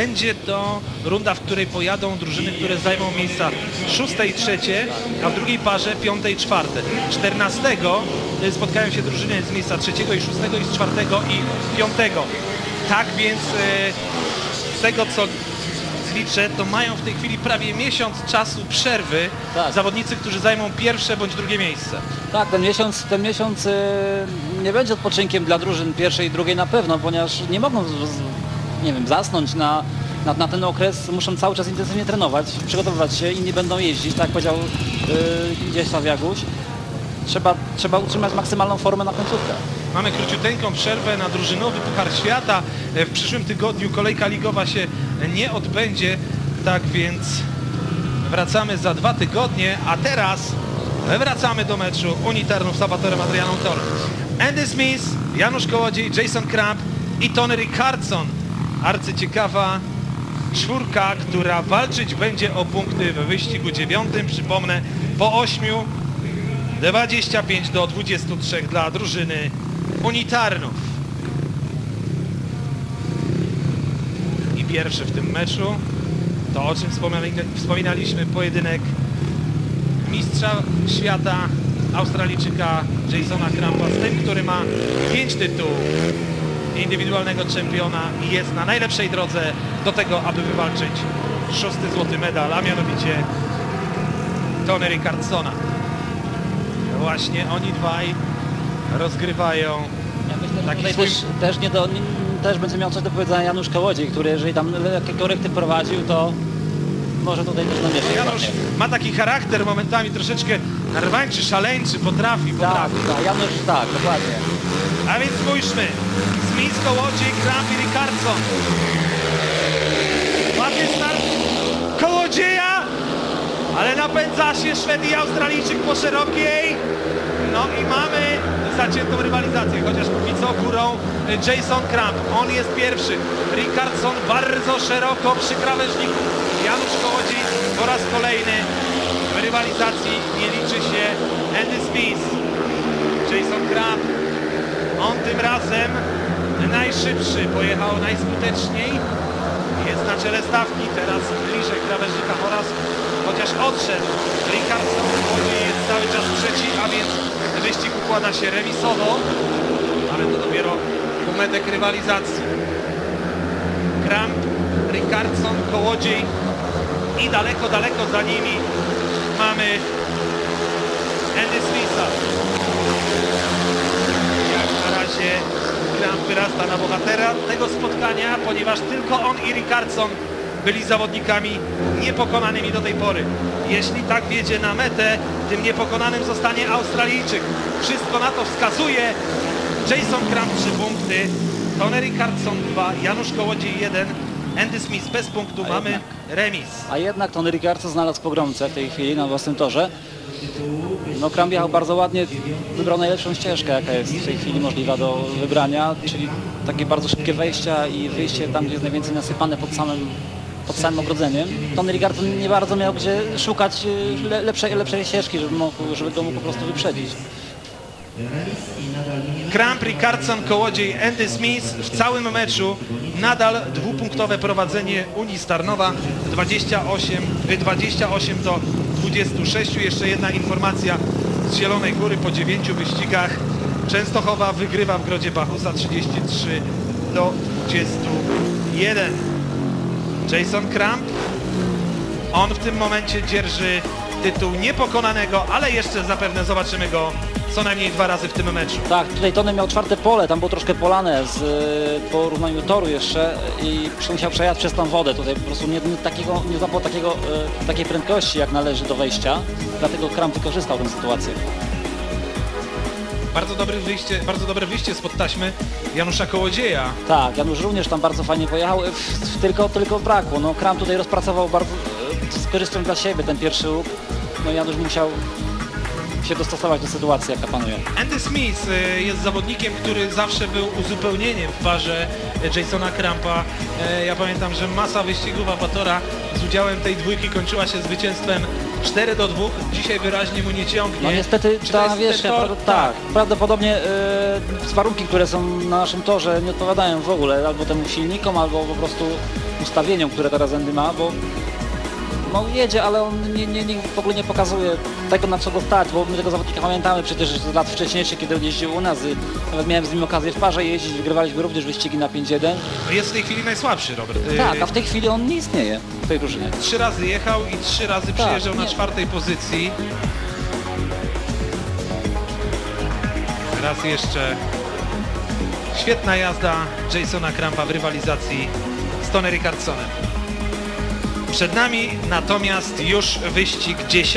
będzie to runda, w której pojadą drużyny, które zajmą miejsca szóste i trzecie, a w drugiej parze piąte i czwarte. 14 y, spotkają się drużyny z miejsca trzeciego i szóstego i z czwartego i piątego. Tak więc y, z tego co liczę, to mają w tej chwili prawie miesiąc czasu przerwy Tak. zawodnicy, którzy zajmą pierwsze bądź drugie miejsce. Tak, ten miesiąc, ten miesiąc y, nie będzie odpoczynkiem dla drużyn pierwszej i drugiej na pewno, ponieważ nie mogą, nie wiem, zasnąć na, na, na ten okres, muszą cały czas intensywnie trenować, przygotowywać się, inni będą jeździć, tak jak powiedział y, gdzieś Jaguś. Trzeba, trzeba utrzymać maksymalną formę na końcówkę. Mamy króciuteńką przerwę na drużynowy Puchar Świata. E, W przyszłym tygodniu kolejka ligowa się nie odbędzie, tak więc wracamy za dwa tygodnie, a teraz wracamy do meczu Unitarnów z Salvatorem Adrianą Tor. Andy Smith, Janusz Kołodziej, Jason Kramp i Tony Rickardson. Arcyciekawa czwórka, która walczyć będzie o punkty w wyścigu dziewiątym. Przypomnę, po ośmiu 25 do 23 dla drużyny Unitarnów. I pierwszy w tym meczu to o czym wspominaliśmy pojedynek mistrza świata Australijczyka Jasona Krampa z tym, który ma 5 tytułów indywidualnego czempiona i jest na najlepszej drodze do tego, aby wywalczyć szósty złoty medal, a mianowicie Tony Rickardsona. Właśnie oni dwaj rozgrywają Ja myślę, Taki tutaj swój- też, też, nie do, też będzie miał coś do powiedzenia Janusz Kołodziej, który jeżeli tam lekkie korekty prowadził, to może tutaj też namieszać. Janusz ma taki charakter momentami troszeczkę rwańczy, szaleńczy, potrafi, Tak, potrafi. tak, Janusz, tak, dokładnie. A więc spójrzmy. Smith, Kołodziej, Kramp i Rickardson. Ładny start Kołodzieja, ale napędza się Szwed i Australijczyk po szerokiej. No i mamy zaciętą rywalizację, chociaż póki co górą Jason Kramp. On jest pierwszy. Rickardson bardzo szeroko przy krawężniku. Janusz Kołodziej po raz kolejny w rywalizacji nie liczy się Andy Smith. Jason Kramp on tym razem najszybszy, pojechał najskuteczniej. Jest na czele stawki, teraz bliżej krawężnika oraz chociaż odszedł. Rickardson jest cały czas trzeci, a więc wyścig układa się remisowo, ale to dopiero półmetek rywalizacji. Kramp, Rickardson, Kołodziej i daleko, daleko za nimi mamy Andy Smitha. Jak na razie Kramp wyrasta na bohatera tego spotkania, ponieważ tylko on i Rickardson byli zawodnikami niepokonanymi do tej pory. Jeśli tak wiedzie na metę, tym niepokonanym zostanie Australijczyk. Wszystko na to wskazuje. Jason Kramp 3 punkty, Tony Rickardson 2, Janusz Kołodziej 1, Andy Smith bez punktu, A mamy jednak. Remis. A jednak Tony Ricardo znalazł pogromcę w tej chwili na własnym torze. No Kram jechał bardzo ładnie, wybrał najlepszą ścieżkę, jaka jest w tej chwili możliwa do wybrania, czyli takie bardzo szybkie wejścia i wyjście tam, gdzie jest najwięcej nasypane pod samym, pod samym ogrodzeniem. Tony Ricardo nie bardzo miał gdzie szukać y, le, lepszej, lepszej ścieżki, żeby, mógł, żeby go mógł po prostu wyprzedzić. Kramp, Rickardson, Kołodziej, Andy Smith w całym meczu nadal dwupunktowe prowadzenie Unii Starnowa 28, y, 28 do 26. Jeszcze jedna informacja z Zielonej Góry po 9 wyścigach. Częstochowa wygrywa w Grodzie Bachusa 33 do 21. Jason Kramp on w tym momencie dzierży tytuł niepokonanego, ale jeszcze zapewne zobaczymy go co najmniej dwa razy w tym meczu. Tak, tutaj Tony miał czwarte pole, tam było troszkę polane z y, porównaniu toru jeszcze i musiał przejechać przez tą wodę. Tutaj po prostu nie, nie, takiego, nie złapał takiego, y, takiej prędkości jak należy do wejścia, dlatego Kram wykorzystał tę sytuację. Bardzo dobre wyjście, bardzo dobre wyjście spod taśmy Janusza Kołodzieja. Tak, Janusz również tam bardzo fajnie pojechał, w, w, tylko, tylko brakło. No, Kram tutaj rozpracował bardzo y, z korzyścią dla siebie ten pierwszy łuk. No Janusz musiał się dostosować do sytuacji, jaka panuje. Andy Smith y, jest zawodnikiem, który zawsze był uzupełnieniem w parze Jasona Krampa. Y, Ja pamiętam, że masa wyścigów Apatora z udziałem tej dwójki kończyła się zwycięstwem 4 do 2. Dzisiaj wyraźnie mu nie ciągnie. No niestety Czy ta tor? prawda- tak, prawdopodobnie y, warunki, które są na naszym torze nie odpowiadają w ogóle albo temu silnikom, albo po prostu ustawieniom, które teraz Andy ma, bo no jedzie, ale on nie, nie, nie, w ogóle nie pokazuje tego, na co go stać, bo my tego zawodnika pamiętamy przecież z lat wcześniejszych, kiedy on jeździł u nas. i Nawet miałem z nim okazję w parze jeździć, wygrywaliśmy również wyścigi na 5-1. No jest w tej chwili najsłabszy, Robert. Tak, a w tej chwili on nie istnieje w tej drużynie. Trzy razy jechał i trzy razy przyjeżdżał na Tak, nie. czwartej pozycji. Raz jeszcze świetna jazda Jasona Krampa w rywalizacji z Tony Rickardsonem. Przed nami natomiast już wyścig 10.